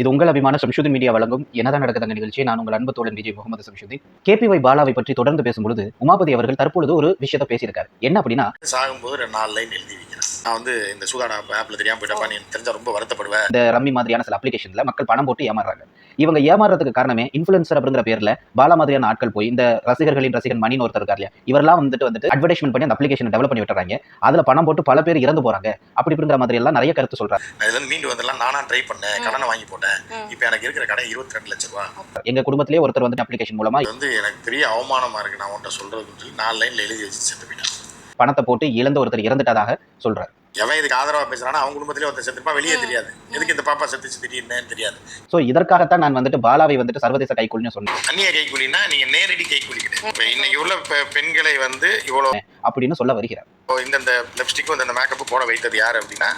இது உங்கள் அபிமான சம்ஷுதின் மீடியா வழங்கும் என்னதான் நடக்குதுங்க நிகழ்ச்சி நான் உங்கள் அன்பு தோழன் விஜய் முகமது சம்ஷுதின். கேபிஒய் பாலாவை பற்றி தொடர்ந்து பேசும்பொழுது உமாபதி அவர்கள் தற்பொழுது ஒரு விஷயத்தை பேசியிருக்காரு. என்ன அப்படின்னா சாகும்போது ரெண்டு நாலு லைன் எழுதி வைக்கிறேன் நான் வந்து இந்த சூதாடா ஆப்பில் தெரியாம போயிட்டப்பா நீ தெரிஞ்சா ரொம்ப வருத்தப்படுவேன் இந்த ரம்மி மாதிரியான சில அப்ளிகேஷன்ல மக்கள் பணம் போட்டு ஏமாறுறாங்க. இவங்க ஏமாறுறதுக்கு காரணமே இன்ஃபுளுசர் அப்படிங்கிற பேர்ல பாலா மாதிரியான ஆட்கள் போய் இந்த ரசிகர்களின் ரசிகன் மணின்னு ஒருத்தர் இருக்கார் இல்லையா? இவரெல்லாம் வந்துட்டு வந்துட்டு அட்வர்டைஸ்மெண்ட் பண்ணி அந்த அப்ளிகேஷன் டெவலப் பண்ணி விட்டுறாங்க. அதுல பணம் போட்டு பல பேர் இறந்து போறாங்க. அப்படி இப்படிங்கிற மாதிரி எல்லாம் நிறைய கருத்து சொல்றாங்க இதுல இருந்து மீண்டு வந்துடலாம் நானா ட்ரை பண்ணேன். கடனை வாங்கி போட்டேன். இப்போ எனக்கு இருக்கிற கடை இருபத்தி ரெண்டு லட்ச ரூபா. எங்க குடும்பத்திலேயே ஒருத்தர் வந்து அப்ளிகேஷன் மூலமா வந்து எனக்கு பெரிய அவமானமா இருக்கு. நான் உன்ட்ட சொல்றதுன்னு சொல்லி நாலு லைன்ல எழுதி வச்சு செத்து போயிட்டான். பணத்தை போட்டு இழந்த ஒருத்தர் இறந்துட்டதாக சொல்றாரு. எவன் இதுக்கு ஆதரவா பேசுறானா அவன் குடும்பத்திலே ஒருத்தர் செத்துப்பா வெளியே தெரியாது. எதுக்கு இந்த பாப்பா செத்துச்சு திடீர்னு தெரியாது. சோ இதற்காகத்தான் நான் வந்துட்டு பாலாவை வந்துட்டு சர்வதேச கைக்குள்னு சொன்னேன். அந்நிய கைக்கூலினா நீங்க நேரடி கைக்கூலி கிடையாது. இப்போ இன்னைக்கு உள்ள பெண்களை வந்து இவ்வளோ அப்படின்னு சொல்ல வருகிறார். இந்தந்த லிப்ஸ்டிக்கும் இந்த மேக்கப் போட வைத்தது யார் அப்படின்னா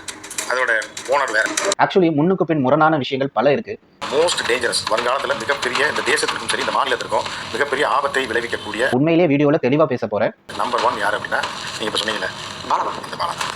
அதோட ஓனர் வேற. ஆக்சுவலி முன்னுக்கு பின் முரணான விஷயங்கள் பல இருக்கு. மோஸ்ட் டேஞ்சரஸ் வருங்காலத்தில் மிகப்பெரிய இந்த தேசத்திற்கும் சரி இந்த மாநிலத்திற்கும் மிகப்பெரிய ஆபத்தை விளைவிக்கக்கூடிய உண்மையிலேயே வீடியோல தெளிவா பேச போறேன். நம்பர் ஒன் யார் அப்படின்னா நீங்க இப்போ பாலா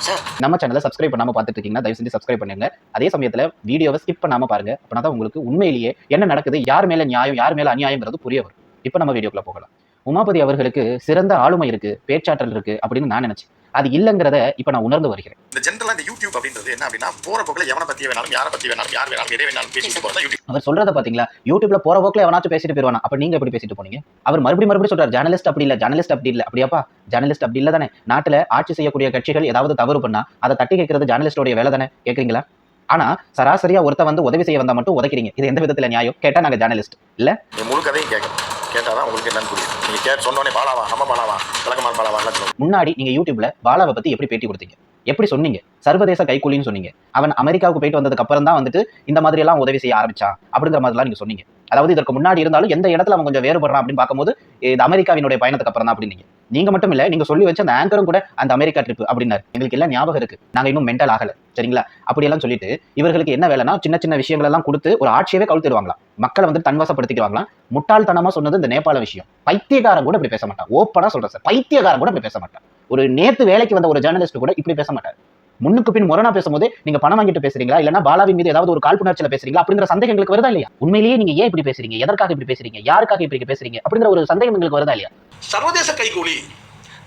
சார் நம்ம சேனலை சப்ஸ்கிரைப் பண்ணாம பார்த்துட்டு இருக்கீங்கன்னா தயவு செஞ்சு சப்ஸ்கிரைப் பண்ணுங்க. அதே சமயத்துல வீடியோவை ஸ்கிப் பண்ணாம பாருங்க. அப்படின்னா தான் உங்களுக்கு உண்மையிலேயே என்ன நடக்குது யார் மேல நியாயம் யார் மேல அநியாயங்கிறது புரிய வரும். இப்போ நம்ம வீடியோக்குள்ள போகலாம். உமாபதி அவர்களுக்கு சிறந்த ஆளுமை இருக்கு பேச்சாற்றல் இருக்கு அப்படின்னு நான் நினைச்சேன். அது இல்லைங்கிறத இப்போ நான் உணர்ந்து வருகிறேன். இந்த ஜென்ரலா இந்த யூடியூப் அப்படின்றது என்ன அப்படின்னா போற போக்கில் எவனை பத்தி வேணாலும் யாரை பத்தி வேணாலும் யார் வேணாலும் எதை வேணாலும் பேசிட்டு போறதா யூடியூப் அவர் சொல்றத பாத்தீங்களா? யூடியூப்ல போற போக்குல எவனாச்சும் பேசிட்டு போயிருவானா? அப்ப நீங்க எப்படி பேசிட்டு போனீங்க? அவர் மறுபடியும் மறுபடியும் சொல்றாரு ஜர்னலிஸ்ட் அப்படி இல்ல ஜர்னலிஸ்ட் அப்படி இல்ல. அப்படியாப்பா ஜர்னலிஸ்ட் அப்படி இல்ல தானே? நாட்டுல ஆட்சி செய்யக்கூடிய கட்சிகள் ஏதாவது தவறு பண்ணா அதை தட்டி கேட்கறது ஜர்னலிஸ்டோடைய வேலை தானே? கேக்குறீங்களா? ஆனா சராசரியா ஒருத்த வந்து உதவி செய்ய வந்தா மட்டும் உதைக்கிறீங்க. இது எந்த விதத்துல நியாயம்? கேட்டா நாங்க ஜர்னலிஸ்ட். இல்ல? முழு கதையும் கேட்கணும் கேட்டாதான் உங்களுக்கு என்னன்னு புரியும். நீங்க கேட்டு சொன்னோடனே பாலாவா நம்ம பாலாவா விளக்கமான பாலாவா முன்னாடி நீங்க யூடியூப்ல பாலாவை பத்தி எப்படி பேட்டி கொடுத்தீங்க? எப்படி சொன்னீங்க? சர்வதேச கைக்கூலின்னு சொன்னீங்க. அவன் அமெரிக்காவுக்கு போயிட்டு வந்ததுக்கு அப்புறம் தான் வந்துட்டு இந்த மாதிரி எல்லாம் உதவி செய்ய ஆரம்பிச்சான். அப்படிங்கிற மாதிரிலாம் நீங்க சொன்னீங்க. அதாவது இதற்கு முன்னாடி இருந்தாலும் எந்த இடத்துல அவன் கொஞ்சம் வேறுபடுறான் அப்படின்னு பார்க்கும்போது இது அமெரிக்காவினுடைய பயணத்துக்கு அப்புறம் தான் அப்படின்னீங்க நீங்க மட்டும் இல்ல நீங்க சொல்லி வச்ச அந்த ஆங்கரும் கூட அந்த அமெரிக்கா ட்ரிப் அப்படின்னாரு. எங்களுக்கு எல்லாம் ஞாபகம் இருக்கு. நாங்க இன்னும் மென்டல் ஆகல. சரிங்களா? அப்படியெல்லாம் சொல்லிட்டு இவர்களுக்கு என்ன வேலைன்னா சின்ன சின்ன விஷயங்கள் எல்லாம் கொடுத்து ஒரு ஆட்சியவே கவுத்திடுவாங்களாம் மக்களை வந்து தன்வசப்படுத்திக்குவாங்களாம் முட்டாள்தனமா சொன்னது இந்த நேபாள விஷயம். பைத்தியகாரம் கூட இப்படி பேச மாட்டான். ஓப்பனா சொல்றேன் சார் பைத்தியக்காரன் கூட இப்படி பேச மாட்டான். ஒரு நேத்து வேலைக்கு வந்த ஒரு ஜேர்னலிஸ்ட் கூட இப்படி பேச மாட்டார். முன்னுக்கு பின் முரணா பேசும்போது நீங்க பணம் வாங்கிட்டு பேசுறீங்களா? இல்லனா பாலாவின் மீது ஏதாவது ஒரு காழ்ப்புணர்ச்சியில பேசுறீங்களா? அப்படிங்கிற சந்தேகம் எங்களுக்கு வருதா இல்லையா? உண்மையிலேயே நீங்க ஏன் இப்படி பேசுறீங்க? எதற்காக இப்படி பேசுறீங்க? யாருக்காக இப்படி பேசுறீங்க? அப்படிங்கிற ஒரு சந்தேகம் எங்களுக்கு வருதா இல்லையா? சர்வதேச கைகூலி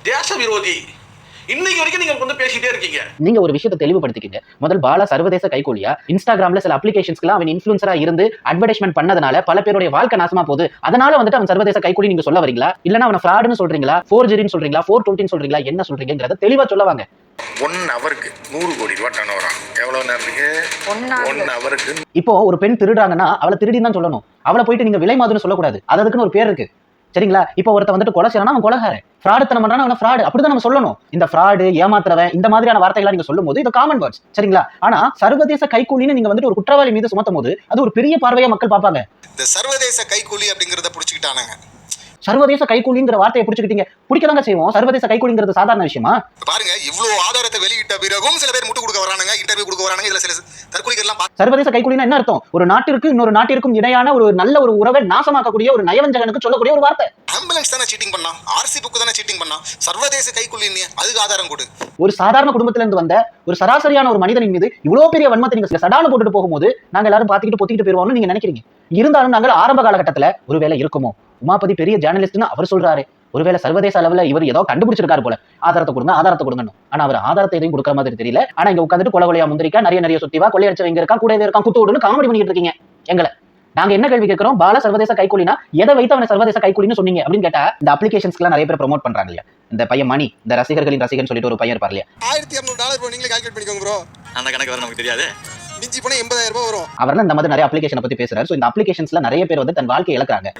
தேச விரோதி இன்னைக்கு வரைக்கும் நீங்க வந்து பேசிட்டே இருக்கீங்க. நீங்க ஒரு விஷயத்தை தெளிவுபடுத்திக்கங்க. முதல் பாலா சர்வதேச கைகூலியா? இன்ஸ்டாகிராம்ல சில அப்ளிகேஷன்ஸ்க்குலாம் அவன் இன்ஃபுளுசரா இருந்து அட்வர்டைஸ்மெண்ட் பண்ணதுனால பல பேருடைய வாழ்க்கை நாசமா போகுது. அதனால வந்துட்டு அவன் சர்வதேச கைகூலி நீங்க சொல்ல வரீங்களா? இல்லனா அவன ஃப்ராடுன்னு சொல்றீங்களா? ஃபோர் ஜெரின்னு சொல்றீங்களா? ஃபோர் டுவெண்ட்டின்னு சொல்றீங்களா? என்ன சொல்றீங்கிறத தெளிவா சொல்ல வாங்க. ஒன் ஹவருக்கு நூறு கோடி ரூபா டர்ன் ஓவரா எவ்வளவு நேரத்துக்கு ஒன் ஹவருக்கு இப்போ ஒரு பெண் திருடுறாங்கன்னா அவளை திருடின்னு தான் சொல்லணும். அவளை போயிட்டு நீங்க விலை மாதுன்னு சொல்லக்கூடாது. அது அதுக்குன்னு ஒரு பேர் இருக்கு. சரிங்களா? இப்போ ஒருத்த வந்துட்டு கொலை செய்யறானா அவன் கொலகாரன். ஃப்ராடுத்தனம் பண்றானா அவன் ஃப்ராடு அப்படிதான் நம்ம சொல்லணும். இந்த ஃப்ராடு ஏமாத்துறவன் இந்த மாதிரியான வார்த்தைகளை நீங்க சொல்லும் போது இது காமன் வேர்ட்ஸ் சரிங்களா? ஆனா சர்வதேச கைக்கூலின்னு நீங்க வந்துட்டு ஒரு குற்றவாளி மீது சுமத்தும் போது அது ஒரு பெரிய பார்வையா மக்கள் பார்ப்பாங்க. இந்த சர்வதேச கைக்கூலி அப்படிங்கிறத பிடிச்சிக்கிட்டானுங்க. சர்வதேச கைக்கூலிங்கிற வார்த்தையை பிடிச்சிக்கிட்டீங்க. பிடிக்கதாங்க செய்வோம். சர்வதேச கைக்கூலிங்கிறது சாதாரண விஷயமா? பாருங்க இவ்வளவு ஆதாரத்தை வெளியிட்ட பிறகும் சில பேர் முட்டு கொடுக்க வரானுங்க இன்டர்வியூ கொடுக்க வரானுங்க இதுல சில தற்கொலைகள் எல்லாம் சர்வதேச கைக்கூலினா என்ன அர்த்தம்? ஒரு நாட்டிற்கு இன்னொரு நாட்டிற்கும் இடையான ஒரு நல்ல ஒரு உறவை நாசமாக்கக்கூடிய ஒரு நயவஞ்சகனுக்கு சொல்லக்கூடிய ஒரு வார்த்தை. ஆம்புலன்ஸ் தானே சீட்டிங் பண்ணா? ஆர்சி புக் தானே சீட்டிங் பண்ணா? சர்வதேச கைக்கூலி அதுக்கு ஆதாரம் கொடு. ஒரு சாதாரண குடும்பத்துல இருந்து வந்த ஒரு சராசரியான ஒரு மனிதனின் மீது இவ்வளவு பெரிய வன்மத்தை நீங்க சடான போட்டுட்டு போகும்போது நாங்க எல்லாரும் பாத்துக்கிட்டு பொத்திக்கிட்டு போயிருவோம்னு நீங்க நினைக்கிறீங்க. இருந்தாலும் நாங்கள் ஆரம்ப காலகட்டத்துல ஒருவேளை இருக்குமோ? உமாபதி பெரிய ஜேர்னலிஸ்ட்னு அவர் சொல்றாரு. ஒருவேளை சர்வதேச அளவுல இவர் ஏதோ கண்டுபிடிச்சிருக்காரு போல. ஆதாரத்தை கொடுங்க ஆதாரத்தை கொடுங்கன்னு. ஆனா அவர் ஆதாரத்தை எதையும் கொடுக்குற மாதிரி தெரியல. ஆனா இங்க உட்காந்துட்டு கொலை கொலையா முந்திரிக்கா நிறைய நிறைய சுத்திவா கொள்ளையடிச்சவங்க இருக்கா கூடவே இருக்கான் குத்து விடுன்னு காமெடி பண்ணிட்டு இருக்கீங்க. எங்களை. நாங்க என்ன கேள்வி கேட்கிறோம்? பால சர்வதேச கைக்கூலினா எதை வைத்து அவனை சர்வதேச கைக்கூலின்னு சொன்னீங்க அப்படின்னு கேட்டா இந்த அப்ளிகேஷன்ஸ்க்குலாம் நிறைய பேர் ப்ரோமோட் பண்றாங்க இல்லையா? இந்த பையன் மணி இந்த ரசிகர்களின் ரசிகன் சொல்லிட்டு ஒரு பையன் இருப்பார் இல்லையா? ஆயிரத்தி இரநூறு டாலர் நீங்களே கால்குலேட் பண்ணிக்கோங்க ப்ரோ அந்த கணக்கு வர நமக்கு தெரியாது. மிஞ்சி போனா எண்பதாயிரம் ரூபாய் வரும். அவர்லாம் இந்த மாதிரி நிறைய அப்ளிகேஷனை பத்தி பேசுறாரு. ஸோ இந்த அப்ளிகேஷன்ஸ்ல நிறைய பேர் வந்து தன் வாழ்க்கையை இழக்கிறாங்க.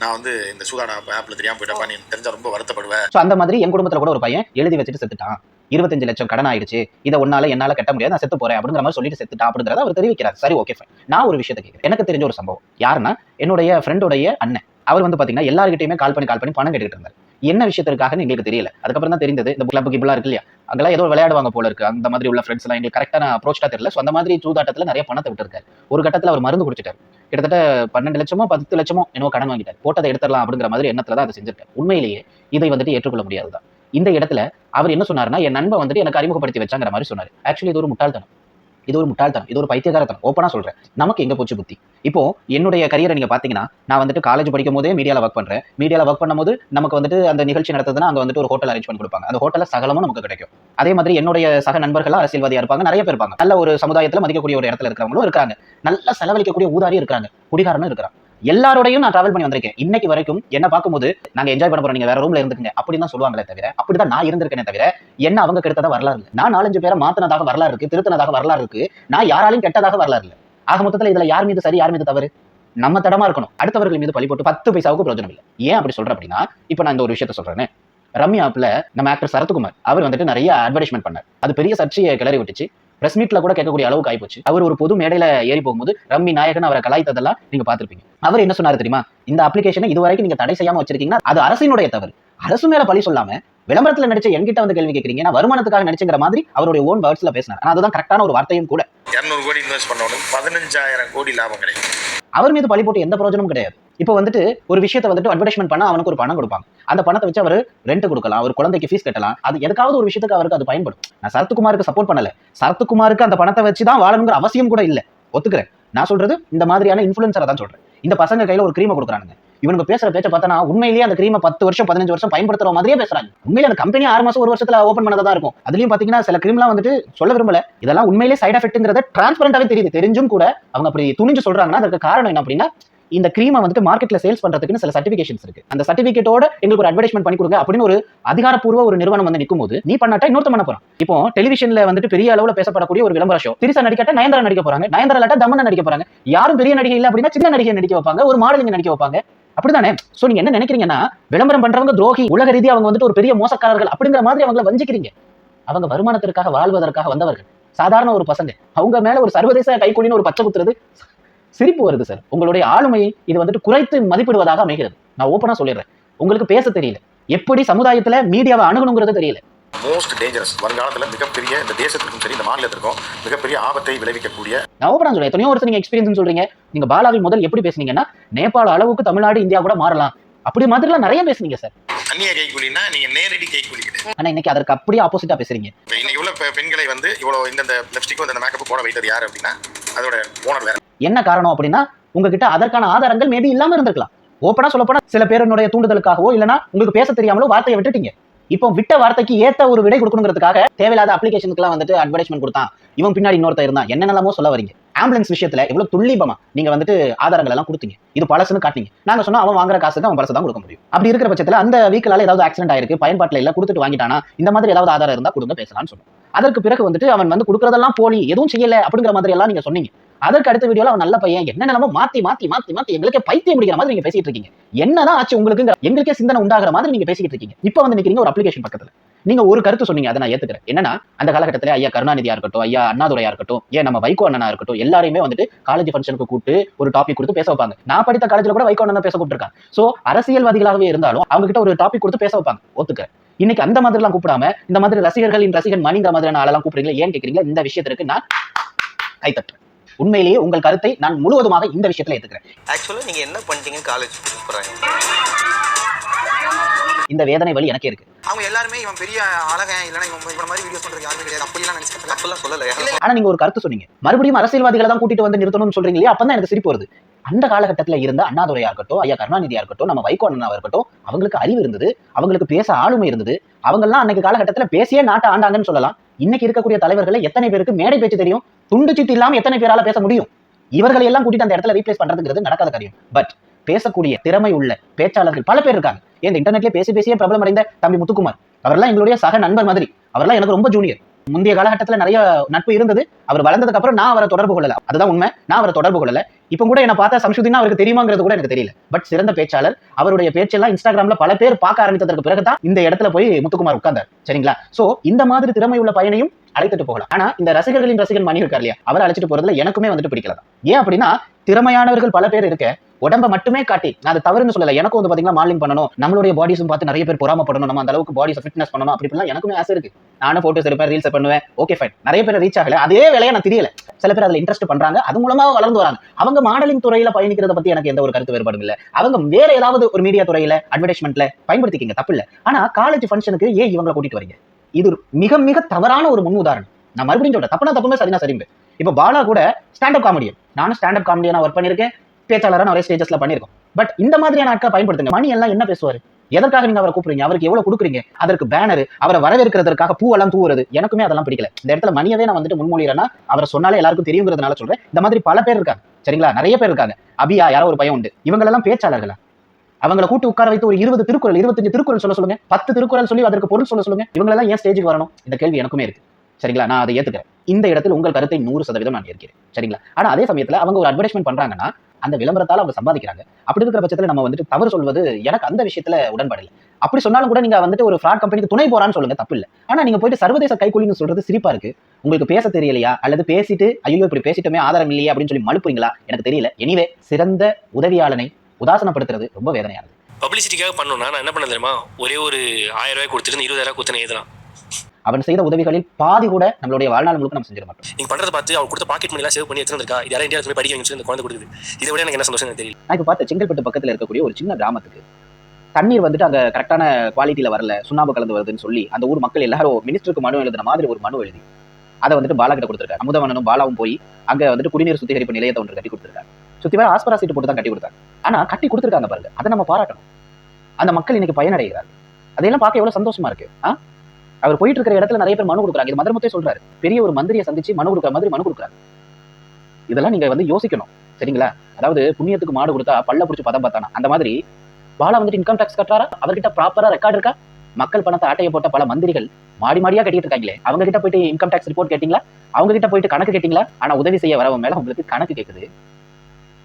நான் வந்து இந்த சூதாடா ஆப்பில் தெரியாம போயிட்டப்பா நீ தெரிஞ்சா ரொம்ப வருத்தப்படுவேன் ஸோ அந்த மாதிரி என் குடும்பத்துல கூட ஒரு பையன் எழுதி வச்சுட்டு செத்துட்டான். இருபத்தஞ்சு லட்சம் கடன் ஆயிடுச்சு. இதை ஒன்னால என்னால கட்ட முடியாது. நான் செத்து போறேன் அப்படிங்கிற மாதிரி சொல்லிட்டு செத்துட்டான் அப்படிங்கிறத அவர் தெரிவிக்கிறார். சரி ஓகே ஃபைன் நான் ஒரு விஷயத்தை கேட்கிறேன் எனக்கு தெரிஞ்ச ஒரு சம்பவம். யாருன்னா என்னுடைய ஃப்ரெண்டோடைய அண்ணன். அவர் வந்து பாத்தீங்கன்னா எல்லாருக்கிட்டையுமே கால் பண்ணி கால் பண்ணி பணம் கேட்டுட்டு இருந்தார். என்ன விஷயத்திற்காக எங்களுக்கு தெரியல. அதுக்கப்புறம் தான் தெரிந்தது இந்த கிளப் கிப்லாம் இருக்கு இல்லையா? அங்கெல்லாம் ஏதோ விளையாடுவாங்க போல இருக்கு. அந்த மாதிரி உள்ள ஃப்ரெண்ட்ஸ் எல்லாம் எங்களுக்கு கரெக்டான அப்ரோச்சா தெரியல. ஸோ அந்த மாதிரி சூதாட்டத்துல நிறைய பணத்தை விட்டுருக்காரு. ஒரு கட்டத்துல அவர் மருந்து குடிச்சிட்டார். கிட்டத்தட்ட பன்னெண்டு லட்சமோ பத்து லட்சமோ என்னவோ கடன் வாங்கிட்டார். போட்டதை எடுத்துடலாம் அப்படிங்கிற மாதிரி எண்ணத்துல தான் அதை செஞ்சிருக்காரு. உண்மையிலேயே இதை வந்துட்டு ஏற்றுக்கொள்ள முடியாதுதான். இந்த இடத்துல அவர் என்ன சொன்னாருன்னா என் நண்பன் வந்துட்டு எனக்கு அறிமுகப்படுத்தி வச்சாங்கிற மாதிரி சொன்னாரு. ஆக்சுவலி இது ஒரு முட்டாள்தனம். இது ஒரு முட்டாள்தனம் இது ஒரு பைத்தியகாரத்தனம் ஓப்பனா சொல்றேன். நமக்கு எங்கே போச்சு புத்தி? இப்போ என்னுடைய கரியரை நீங்க பாத்தீங்கன்னா நான் வந்துட்டு காலேஜ் படிக்கும் போதே மீடியாவில் ஒர்க் பண்றேன். மீடியாவில் ஒர்க் பண்ணும்போது நமக்கு வந்துட்டு அந்த நிகழ்ச்சி நடத்துதுன்னா அங்கே வந்துட்டு ஒரு ஹோட்டல் அரேஞ்ச் பண்ணி கொடுப்பாங்க. அந்த ஹோட்டலில் சகலமும் நமக்கு கிடைக்கும். அதே மாதிரி என்னுடைய சக நண்பர்கள் அரசியல்வாதியா இருப்பாங்க நிறைய பேர் இருப்பாங்க. நல்ல ஒரு சமுதாயத்தில் மதிக்கக்கூடிய ஒரு இடத்துல இருக்கிறவங்களும் இருக்காங்க நல்லா செலவழிக்கக்கூடிய ஊதாரியும் இருக்காங்க குடிகாரனும் இருக்கிறாங்க எல்லாரோடையும் நான் டிராவல் பண்ணி வந்திருக்கேன். இன்னைக்கு வரைக்கும் என்ன பார்க்கும்போது நாங்க என்ஜாய் பண்ண போறோம் நீங்க வேற ரூம்ல இருந்துக்குங்க. அப்படின்னு தான் சொல்லுவாங்களே தவிர அப்படிதான் நான் இருந்திருக்கேனே தவிர என்ன அவங்க கெடுத்ததா வரலாறு இல்லை. நான் நாலஞ்சு பேரை மாத்தினதாக வரலாறு இருக்கு திருத்தினதாக வரலாறு இருக்கு. நான் யாராலையும் கெட்டதாக வரலாறு இல்லை. ஆக மொத்தத்துல இதுல யார் மீது சரி யார் மீது தவறு? நம்ம தடமா இருக்கணும். அடுத்தவர்கள் மீது பழி போட்டு பத்து பைசாவுக்கு பிரயோஜனம் இல்லை. ஏன் அப்படி சொல்றேன் அப்படின்னா இப்போ நான் இந்த ஒரு விஷயத்த சொல்றேன். ரம்யா ஆப்ல நம்ம ஆக்டர் சரத்குமார் அவர் வந்துட்டு நிறைய அட்வர்டைஸ்மெண்ட் பண்ணார். அது பெரிய சர்ச்சையை கிளறி விட்டுச்சு. பிரஸ் மீட்ல கூட கேட்கக்கூடிய அளவுக்கு ஆயிப்போச்சு. அவர் ஒரு பொது மேடையில ஏறி போகும்போது ரம்மி நாயகன் அவரை கலாய்த்ததெல்லாம் நீங்க பாத்துருப்பீங்க அவர் என்ன சொன்னாரு தெரியுமா? இந்த அப்ளிகேஷனை இதுவரைக்கும் நீங்க தடை செய்யாம வச்சிருக்கீங்கன்னா அது அரசினுடைய தவறு. அரசு மேல பழி சொல்லாம விளம்பரத்துல நடிச்ச என்கிட்ட வந்து கேள்வி கேட்கறீங்க நான் வருமானத்துக்காக நடிச்சுங்கிற மாதிரி அவருடைய ஓன் வேர்ட்ஸ்ல பேசினார். ஆனா அதுதான் கரெக்டான ஒரு வார்த்தையும் கூட. இரநூறு கோடி இன்வெஸ்ட் பண்ணவனுக்கு பதினஞ்சாயிரம் கோடி லாபம் கிடைக்கும். அவர் மீது பழி போட்டு எந்த பிரயோஜனமும் கிடையாது. இப்போ வந்துட்டு ஒரு விஷயத்தை வந்துட்டு அட்வர்டைஸ்மெண்ட் பண்ணா அவனுக்கு ஒரு பணம் கொடுப்பாங்க. அந்த பணத்தை வச்சு அவர் ரெண்ட் கொடுக்கலாம் ஒரு குழந்தைக்கு ஃபீஸ் கட்டலாம். அது எதுக்காவது ஒரு விஷயத்துக்கு அவருக்கு அது பயன்படும். நான் சரத்குமாருக்கு சப்போர்ட் பண்ணல. சரத்குமாருக்கு அந்த பணத்தை வச்சு தான் வாழணுங்கிற அவசியம் கூட இல்ல. ஒத்துக்கிறேன். நான் சொல்றது இந்த மாதிரியான இன்ஃபுளுன்சரை தான் சொல்றேன். இந்த பசங்க கையில ஒரு க்ரீமை கொடுக்குறாங்க இவனுக்கு பேசுற பேச்ச பார்த்தனா உண்மையிலேயே அந்த கிரீமை பத்து வருஷம் பதினஞ்சு வருஷம் பயன்படுத்துற மாதிரியே பேசுறாங்க. உண்மையில அந்த கம்பெனி ஆறு மாசம் ஒரு வருஷத்துல ஓப்பன் பண்ணதா இருக்கும். அதுலயும் பாத்தீங்கன்னா சில கிரீம்லாம் வந்துட்டு சொல்ல விரும்பல. இதெல்லாம் உண்மையிலே சைட் எஃபெக்ட்ங்கிறத டிரான்ஸ்பரண்டாவே தெரியுது. தெரிஞ்சும் கூட அவங்க அப்படி துணிஞ்சு சொல்றாங்கன்னா அதற்கு காரணம் என்ன அப்படின்னா இந்த கிரீமை வந்துட்டு மார்க்கெட்ல சேல்ஸ் பண்றதுக்குன்னு சில சர்டிபிகேஷன்ஸ் இருக்கு. அந்த சர்டிபிகேட்டோட எங்களுக்கு ஒரு அட்வர்டைஸ்மெண்ட் பண்ணி கொடுங்க அப்படின்னு ஒரு அதிகாரப்பூர்வ ஒரு நிறுவனம் வந்து நிற்கும் போது நீ பண்ணாட்டா இன்னொருத்த பண்ண போறான். இப்போ டெலிவிஷன்ல வந்துட்டு பெரிய அளவுல பேசப்படக்கூடிய ஒரு விளம்பர ஷோ திரிசா நடிக்கட்ட நயன்தாரா நடிக்க போறாங்க. நயன்தாரா இல்லாட்டா தமன்னா நடிக்க போறாங்க. யாரும் பெரிய நடிகை இல்ல அப்படின்னா சின்ன நடிகை நடிக்க வைப்பாங்க. ஒரு மாடலிங் நடிக்க வைப்பாங்க. அப்படிதானே? சோ நீங்க என்ன நினைக்கிறீங்கன்னா விளம்பரம் பண்றவங்க துரோகி உலக ரீதியா அவங்க வந்துட்டு ஒரு பெரிய மோசக்காரர்கள் அப்படிங்கிற மாதிரி அவங்கள வஞ்சிக்கிறீங்க. அவங்க வருமானத்திற்காக வாழ்வதற்காக வந்தவர்கள். சாதாரண ஒரு பசங்க. அவங்க மேல ஒரு சர்வதேச கைக்கூலின்னு ஒரு பச்சை குத்துறது சிரிப்பு வருது சார் உங்களுடைய ஆளுமையை இது வந்துட்டு குறைத்து மதிப்பிடுவதாக அமைகிறது. நான் ஓப்பனா சொல்லிடுறேன். உங்களுக்கு பேச தெரியல. எப்படி சமுதாயத்துல மீடியாவை அணுகணுங்கிறது தெரியல. மோஸ்ட் டேஞ்சரஸ் வருங்காலத்தில் மிகப்பெரிய இந்த தேசத்திற்கும் சரி இந்த மாநிலத்திற்கும் மிகப்பெரிய ஆபத்தை விளைவிக்கக்கூடிய நான் ஓப்பனா சொல்றேன். எத்தனையோ வருஷம் நீங்க எக்ஸ்பீரியன்ஸ் சொல்றீங்க. நீங்க பாலாவில் முதல் எப்படி பேசுனீங்கன்னா நேபாள அளவுக்கு தமிழ்நாடு இந்தியா கூட மாறலாம். அப்படி மாதிரிலாம் நிறைய பேசுனீங்க சார் அந்நிய கைக்கூலினா நீங்க நேரடி கைக்கூலி கிடையாது. ஆனா இன்னைக்கு அதற்கு அப்படியே ஆப்போசிட்டா பேசுறீங்க. இன்னைக்கு உள்ள பெண்களை வந்து இவ்வளோ இந்தந்த லிப்ஸ்டிக்கும் இந்த மேக்கப் போட வைத்தது யார் அப்படின்னா அதோட ஓனர் வேற. என்ன காரணம் அப்படின்னா உங்ககிட்ட அதற்கான ஆதாரங்கள் மேபி இல்லாம இருந்திருக்கலாம். ஓப்பனா சொல்லப்போனா சில பேருடைய தூண்டுதலுக்காகவோ இல்லனா உங்களுக்கு பேச தெரியாமலோ வார்த்தையை விட்டுட்டீங்க. இப்போ விட்ட வார்த்தைக்கு ஏத்த ஒரு விடை கொடுக்கணுங்கிறதுக்காக தேவையில்லாத அப்ளிகேஷனுக்குலாம் வந்துட்டு அட்வர்டைஸ்மெண்ட் கொடுத்தான். இவன் பின்னாடி இன்னொருத்தர் இருந்தான். என்னென்னலாமோ சொல்ல வரீங்க. ஆம்புலன்ஸ் விஷயத்துல எவ்வளவு துல்லிபமா நீங்க வந்துட்டு ஆதாரங்கள் எல்லாம் கொடுத்தீங்க. இது பழசுன்னு காட்டிங்க நாங்க சொன்னா அவன் வாங்குற காசுக்கு அவன் பழசு தான் கொடுக்க முடியும். அப்படி இருக்கிற பட்சத்துல அந்த வீக்கலால ஏதாவது ஆக்சிடென்ட் ஆயிருக்கு பயன்பாட்டில் இல்ல கொடுத்துட்டு வாங்கிட்டானா இந்த மாதிரி ஏதாவது ஆதாரம் இருந்தா கொடுங்க பேசலாம்னு சொன்னோம். அதற்கு பிறகு வந்துட்டு அவன் வந்து கொடுக்கறதெல்லாம் போலி எதுவும் செய்யல அப்படிங்கிற மாதிரி எல்லாம் நீங்க சொன்னீங்க. அதற்கு அடுத்த வீடியோல அவன் நல்ல பையன். என்ன நிலமோ? மாத்தி மாத்தி மாத்தி மாத்தி எங்களுக்கே பைத்தியம் முடிக்கிற மாதிரி நீங்க பேசிட்டு இருக்கீங்க. என்னதான் ஆச்சு உங்களுக்கு எங்களுக்கே சிந்தனை உண்டாகிற மாதிரி நீங்க பேசிட்டு இருக்கீங்க. இப்ப வந்து நிக்கிறீங்க ஒரு அப்ளிகேஷன் பக்கத்துல. நீங்க ஒரு கருத்து சொன்னீங்க அதை நான் ஏத்துக்கிறேன். என்னன்னா அந்த காலகட்டத்தில் ஐயா கருணாநிதியா இருக்கட்டும் ஐயா அண்ணாதுரையா இருக்கட்டும் ஏன் நம்ம வைகோ அண்ணனா இருக்கட்டும் எல்லாரையுமே வந்துட்டு காலேஜ் ஃபங்க்ஷனுக்கு கூப்பிட்டு ஒரு டாபிக் கொடுத்து பேச வைப்பாங்க. நான் படித்த காலேஜ்ல கூட வைகோ அண்ணன் பேச கூப்பிட்டுருக்காங்க. சோ அரசியல்வாதிகளாகவே இருந்தாலும் அவங்க கிட்ட ஒரு டாபிக் கொடுத்து பேச வைப்பாங்க. ஒத்துக்கிறேன். இன்னைக்கு அந்த மாதிரி எல்லாம் கூப்பிடாம இந்த மாதிரி ரசிகர்களின் ரசிகன் மணிங்கிற மாதிரியான ஆளெல்லாம் கூப்பிடுறீங்களா? ஏன் கேக்குறீங்க இந்த விஷயத்திற்கு நான் கைத்தட்டுறேன் உண்மையிலேயே உங்கள் கருத்தை நான் முழுவதுமாக இந்த விஷயத்துல ஏத்துக்கிறேன். ஆக்சுவலாக நீங்கள் என்ன பண்ணிட்டீங்க காலேஜ் இந்த வேதனை வழி எனக்கே இருக்கு. அவங்க எல்லாருமே இவன் பெரிய அழகன் இல்லைன்னா இவன் இவன மாதிரி வீடியோஸ் பண்றது யாருமே கிடையாது. அப்படிலாம் நினைச்சிட்டு அப்படிலாம் சொல்லலை ஆனா நீங்க ஒரு கருத்து சொன்னீங்க. மறுபடியும் அரசியல்வாதிகளை தான் கூட்டிட்டு வந்து நிறுத்தணும்னு சொல்றீங்க இல்லையா அப்பதான் எனக்கு சிரிப்பு வருது. அந்த காலகட்டத்துல இருந்த அண்ணாதுரையா இருக்கட்டும் ஐயா கருணாநிதியா இருக்கட்டும் நம்ம வைகோ அண்ணாவா இருக்கட்டும் அவங்களுக்கு அறிவு இருந்தது அவங்களுக்கு பேச ஆளுமை இருந்தது. அவங்கெல்லாம் அன்னைக்கு காலகட்டத்துல பேசியே நாட்டை ஆண்டாங்கன்னு சொல்லலாம். இன்னைக்கு இருக்கக்கூடிய தலைவர்களை எத்தனை பேருக்கு மேடை பேச்சு தெரியும்? துண்டு சுத்தி இல்லாம எத்தனை பேரால பேச முடியும்? இவர்களை எல்லாம் கூட்டிட்டு அந்த இடத்துல ரீப்ளேஸ் பண்றதுங்கிறது நடக்காத காரியம். பட் பேசக்கூடிய திறமை உள்ள பேச்சாளர்கள் பல பேர் இருக்காங்க. ஏன் இந்த இன்டர்நெட்ல பேசி பேசியே பிரபலம் அடைந்த தம்பி முத்துக்குமார். அவர்லாம் எங்களுடைய சக நண்பர் மாதிரி. அவர்லாம் எனக்கு ரொம்ப ஜூனியர் முந்தைய காலகட்டத்துல நிறைய நட்பு இருந்தது. அவர் வளர்ந்ததுக்கு அப்புறம் நான் அவரை தொடர்பு கொள்ளல. அதுதான் உண்மை. நான் அவரை தொடர்பு கொள்ளல. இப்போ கூட என்ன பார்த்தா சம்சுதினா அவருக்கு தெரியுமாங்கிறது கூட எனக்கு தெரியல. பட் சிறந்த பேச்சாளர் அவருடைய பேச்செல்லாம் இன்ஸ்டாகிராம்ல பல பேர் பார்க்க ஆரம்பித்ததற்கு பிறகுதான் இந்த இடத்துல போய் முத்துக்குமார் உட்கார்ந்தார். சரிங்களா? சோ இந்த மாதிரி திறமை உள்ள பையனையும் அழைத்துட்டு போகலாம். ஆனா இந்த ரசிகர்களின் ரசிகன் மணி இருக்கார் இல்லையா? அவரை அழைச்சிட்டு போறதுல எனக்குமே வந்துட்டு பிடிக்கல ஏன் அப்படின்னா திறமையானவர்கள் பல பேர் இருக்க உடம்ப மட்டுமே காட்டி நான் அது தவறுன்னு சொல்லல எனக்கும் வந்து பாத்தீங்கன்னா மாடலிங் பண்ணணும் நம்மளுடைய பாடிஸும் பார்த்து நிறைய பேர் பொறாமப்படணும் நம்ம அந்த அளவுக்கு பாடிஸ் ஃபிட்னஸ் பண்ணணும் அப்படி எனக்குமே ஆசை இருக்கு. நானும் போட்டோஸ் எடுப்பேன் ரீல்ஸ் பண்ணுவேன் ஓகே ஃபைன் நிறைய பேர் ரீச் ஆகல அதே வேலையை நான் தெரியல. சில பேர் அதுல இன்ட்ரெஸ்ட் பண்றாங்க அது மூலமா வளர்ந்து வராங்க. அவங்க மாடலிங் துறையில பயணிக்கிறத பத்தி எனக்கு எந்த ஒரு கருத்து வேறுபாடும் இல்ல. அவங்க வேற ஏதாவது ஒரு மீடியா துறையில அட்வர்டைஸ்மெண்ட்ல பயன்படுத்திக்கிங்க தப்பு இல்ல ஆனா காலேஜ் ஃபங்க்ஷனுக்கு ஏன் இவங்களை கூட்டிட்டு வரீங்க? இது ஒரு மிக மிக தவறான ஒரு முன் உதாரணம். நான் மறுபடியும் சொல்றேன். தப்புனா தப்புமே சரினா சரிம்பு இப்போ பாலா கூட ஸ்டாண்டப் காமெடியன் நானும் ஸ்டாண்டப் காமெடியனா ஒர்க் பண்ணியிருக்கேன் பேச்சாளராக நிறைய ஸ்டேஜஸ்ல பண்ணியிருக்கோம் பட் இந்த மாதிரியான ஆட்களை பயன்படுத்துங்க. மணி எல்லாம் என்ன பேசுவாரு? எதற்காக நீங்க அவரை கூப்பிடுறீங்க? அவருக்கு எவ்வளவு கொடுக்குறீங்க? அதற்கு பேனர் அவரை வரவேற்கிறதற்காக பூவெல்லாம் தூவுறது. எனக்குமே அதெல்லாம் பிடிக்கல. இந்த இடத்துல மணியவே நான் வந்துட்டு முன்மொழிகிறேன்னா அவரை சொன்னாலே எல்லாருக்கும் தெரியுங்கிறதுனால சொல்றேன். இந்த மாதிரி பல பேர் இருக்காங்க. சரிங்களா? நிறைய பேர் இருக்காங்க. அபியா யாரோ ஒரு பையன் உண்டு. இவங்களெல்லாம் பேச்சாளர்களா? அவங்கள கூட்டு உட்கார வைத்து ஒரு இருபது திருக்குறள் இருபத்தஞ்சு திருக்குறள் சொல்ல சொல்லுங்க. பத்து திருக்குறள் சொல்லி அதற்கு பொருள் சொல்ல சொல்லுங்க. இவங்களெல்லாம் ஏன் ஸ்டேஜுக்கு வரணும்? இந்த கேள்வி எனக்குமே இருக்கு. சரிங்களா? நான் அதை ஏத்துக்கிறேன். இந்த இடத்துல உங்கள் கருத்தை நூறு சதவீதம் நான் ஏற்கிறேன். சரிங்களா? ஆனா அதே சமயத்துல அவங்க ஒரு அட்வர்டைஸ்மெண்ட் பண்றாங்கன்னா அந்த விளம்பரத்தால அவங்க சம்பாதிக்கிறாங்க. அப்படி இருக்கிற பட்சத்தில் நம்ம வந்துட்டு தவறு சொல்வது எனக்கு அந்த விஷயத்துல உடன்பாடு அப்படி சொன்னாலும் கூட நீங்க வந்துட்டு ஒரு ஃப்ராட் கம்பெனிக்கு துணை போறான்னு சொல்லுங்க தப்பு இல்லை. ஆனா நீங்க போயிட்டு சர்வதேச கைக்கூலின்னு சொல்றது சிரிப்பா இருக்கு. உங்களுக்கு பேச தெரியலையா? அல்லது பேசிட்டு ஐயோ இப்படி பேசிட்டோமே ஆதாரம் இல்லையா அப்படின்னு சொல்லி மழுப்புறீங்களா? எனக்கு தெரியல. எனிவே சிறந்த உதவியாளனை உதாசனப்படுத்துறது ரொம்ப வேதனையானது. பப்ளிசிட்டிக்காக பண்ணோம்னா நான் என்ன பண்ண தெரியுமா? ஒரே ஒரு ஆயிரம் ரூபாய் கொடுத்துட்டு இருபதாயிரம் கொடுத்து எழுதலாம். அவன் செய்த உதவிகளில் பாதி கூட நம்மளுடைய வாழ்நாள் முழுக்க நம்ம செஞ்சிட மாட்டோம். நீங்க பண்றதை பார்த்து அவங்க கொடுத்த பாக்கெட் மணிலாம் சேவ் பண்ணி வச்சிருந்திருக்கா இது யாரும் இந்தியா படிக்க சொல்லி இந்த குழந்தை கொடுக்குது. இதை விட எனக்கு என்ன சந்தோஷம் தெரியல. நான் இப்போ பார்த்த செங்கல்பட்டு பக்கத்தில் இருக்கக்கூடிய ஒரு சின்ன கிராமத்துக்கு தண்ணீர் வந்துட்டு அங்கே கரெக்டான குவாலிட்டியில் வரல சுண்ணாம்பு கலந்து வருதுன்னு சொல்லி அந்த ஊர் மக்கள் எல்லாரும் மினிஸ்டருக்கு மனு எழுதுன மாதிரி ஒரு மனு எழுதி அதை வந்துட்டு பாலா கிட்ட கொடுத்துருக்காரு. அமுதவனனும் பாலாவும் போய் அங்கே வந்துட்டு குடிநீர் சுத்திகரிப்பு நிலையத்தை ஒன்று கட்டி கொடுத்துருக்காங்க. சுற்றி வர ஆஸ்பரா சீட்டு போட்டு தான் கட்டி கொடுத்தாங்க. ஆனால் கட்டி கொடுத்துருக்காங்க பாருங்க. அதை நம்ம பாராட்டணும். அந்த மக்கள் இன்னைக்கு பயனடைகிறார்கள் அதையெல்லாம் பார்க்க எவ்வளவு சந்தோஷமா இருக்கு. ஆ? அவர் போயிட்டு இருக்கிற இடத்துல நிறைய பேர் மனு கொடுக்குறாங்க. இது மதுரமுத்தே சொல்றாரு. பெரிய ஒரு மந்திரியை சந்திச்சு மனு கொடுக்குற மாதிரி மனு கொடுக்குறாங்க இதெல்லாம் நீங்க வந்து யோசிக்கணும். சரிங்களா? அதாவது புண்ணியத்துக்கு மாடு கொடுத்தா பல்ல பிடிச்சி பதம் பார்த்தானா? அந்த மாதிரி பாலா வந்துட்டு இன்கம் டாக்ஸ் கட்டுறாரா? அவர்கிட்ட ப்ராப்பரா ரெக்கார்டு இருக்கா? மக்கள் பணத்தை ஆட்டையை போட்ட பல மந்திரிகள் மாடி மாடியா கட்டிட்டு இருக்காங்களே. அவங்க கிட்ட போயிட்டு இன்கம் டாக்ஸ் ரிப்போர்ட் கேட்டீங்களா? அவங்க கிட்ட போயிட்டு கணக்கு கேட்டீங்களா? ஆனா உதவி செய்ய வரவங்க மேல உங்களுக்கு கணக்கு கேக்குது.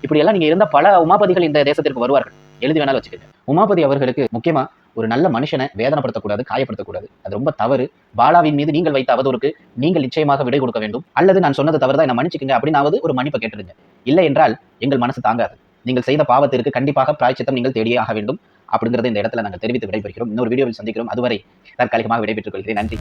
இப்படி எல்லாம் நீங்க இருந்த பல உமாபதிகள் இந்த தேசத்திற்கு வருவார்கள். எழுதி வேணாலும் வச்சுக்கோங்க. உமாபதி அவர்களுக்கு முக்கியமா ஒரு நல்ல மனுஷனை வேதனைப்படுத்தக்கூடாது காயப்படுத்தக்கூடாது. அது ரொம்ப தவறு. பாலாவின் மீது நீங்கள் வைத்த அவதூறுக்கு நீங்கள் நிச்சயமாக விடை கொடுக்க வேண்டும். அல்லது நான் சொன்னது தவறு தான் என்ன மன்னிச்சுக்கங்க அப்படின்னாவது ஒரு மன்னிப்பை கேட்டுருங்க இல்லை என்றால் எங்கள் மனசு தாங்காது. நீங்கள் செய்த பாவத்திற்கு கண்டிப்பாக பிராய்ச்சித்தம் நீங்கள் தேடியே ஆக வேண்டும். அப்படிங்கிறத இந்த இடத்துல நாங்கள் தெரிவித்து விடைபெறுகிறோம். இன்னொரு வீடியோவில் சந்திக்கிறோம். அதுவரை தற்காலிகமாக விடைபெற்றுக் கொள்கிறேன். நன்றி.